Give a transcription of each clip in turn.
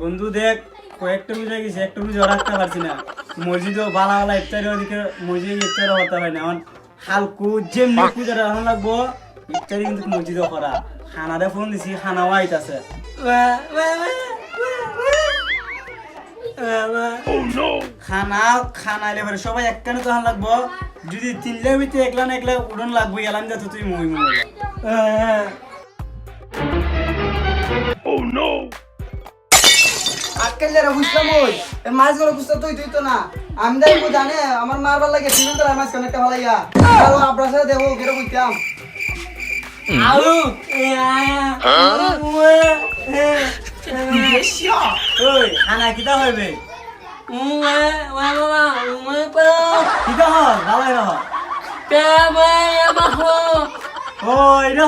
বন্ধু দেখ কয়েকটা বুঝে গেছি একটা বুঝে রাখতে পারছি না। মসজিদও বালা বালা ইফতারি ওদিকে মসজিদে ইফতারি হতে পারি না। আমার হালকু যেমনি পূজা রাখা লাগবো ইফতারি কিন্তু মসজিদও করা। খানারে ফোন দিছি খানাও আইতাছে খানা খানা এলে পরে সবাই একখানে তো লাগবো। যদি তিনলে হইতে একলা না একলা উড়ন লাগবো এলাম যাতে তুই মই মই যারা বুঝলাম ওই এই মাছগুলো বুঝতে তুই তুই তো না। আমি বউ জানে আমার মারবার লাগে সিমেন্ট তোরা মাছ কানেকটা ভালো ইয়া আর আপনার সাথে দেখো কেটে বুঝতাম ওই হইবে? কিতা হয়? ভালো হল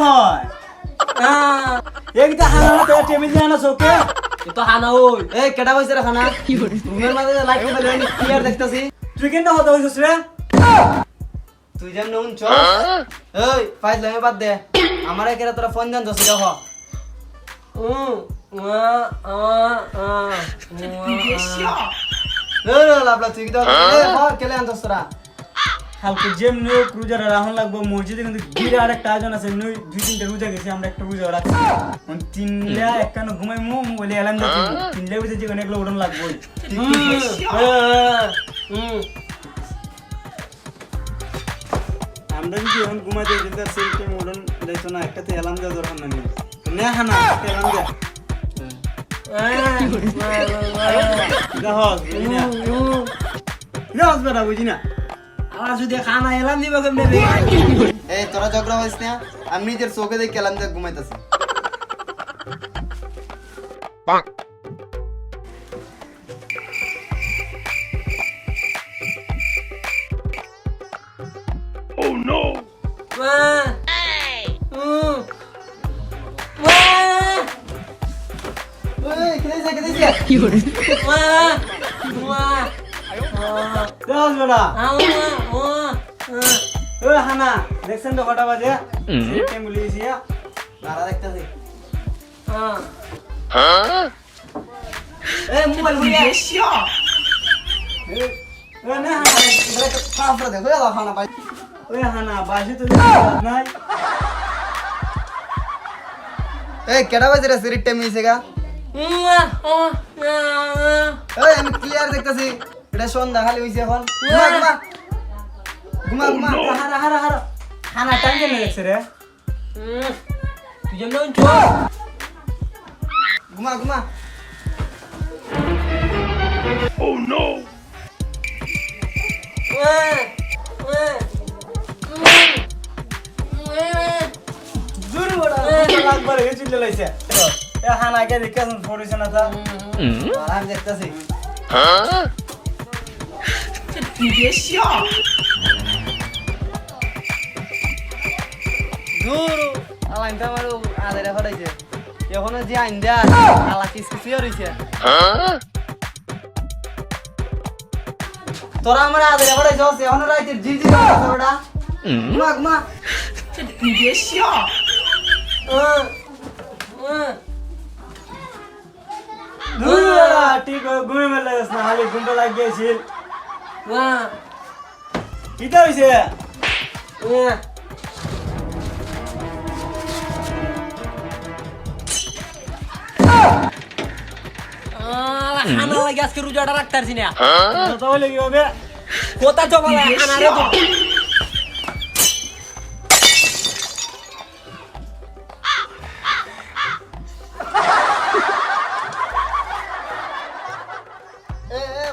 হয়? এইটা হানা তো টেবিল দিয়ে আনা itu hana oi এই কেটা বসে রে খানা রুমের মাঝে লাইট করে আমি ক্লিয়ার দেখতাছি? তুই কেন হতে হইছিস রে? তুই যেন নুন চ এই ফাইল লমে বাদ দে। আমার একেরা তোরা ফোন জান দছি দেখো। এই রে লাবলা তুই কি তো এই হ কেলে আনছস তোরা নিউ ক্রুজার রাহন লাগবো মসজিদে কিন্তু বিরাট একটা আয়োজন আছে নই দুই তিনটা রোজা গেছি আমরা একটা রোজা রাখছি। মানে তিনটা একখানে ঘুমাই মু বলে এলাম যাচ্ছি তিনটা বুঝে যেখানে এগুলো উড়ন লাগবো। আমরা যদি এখন ঘুমাই যাই কিন্তু সেম টাইম উড়ন যাইতো না একটাতে এলাম দেওয়া দরকার নাই। নে হানা একটা এলাম দে। দেখো বুঝি না? আর যদি খানা এলাম দিবে কেমনে রে? এই তোরা ঝগড়া হইছ না আমি নিজের চোখে দেখে কেলাম দেখ ঘুমাইতাছি। ওই কেদেছে কেদেছে দেখো বেটা ও হানা দেখছেন তো কটা বাজে? টাইম বলিয়েছি দাঁড়া দেখতাছি। এই মোবাইল হইয়া ও না হানা তারপরে দেখো এলা খানা পাই ওই হানা বাসে তো নাই। এই কেডা বাজে রে সিরিট টাইম হইছে গা আমি ক্লিয়ার দেখতাছি। এটা সন্ধ্যা খালি হইছে এখন। ঘুমা ঘুমা ঘুমা হারা হারা হারা হানা টাইম কেন দেখছে রে। তুই যেমন চো ঘুমা ঘুমা। দূর বড়া লাগবার হে চিল্লে লাইছে। এ হানা কে দেখে পড়িছে না তা। আর দেখতাছি। দূর। আলাইন তো আমার আদারে ফটাইছে এখনও যে আইন দেয়া আলা কিস কিস হইছে তোরা আমার আদারে এখনও রাইতে জি জি করছে ওটা। ঘুমা ঘুমা দূর ঠিক ঘুমে মেলে না খালি ঘুমটা লাগিয়েছিল কিটা হইছে? খানা লাগে আজকে রোজাটা রাখতে পারছি না তাহলে কি হবে কোথা জমালে খানা রে তো এ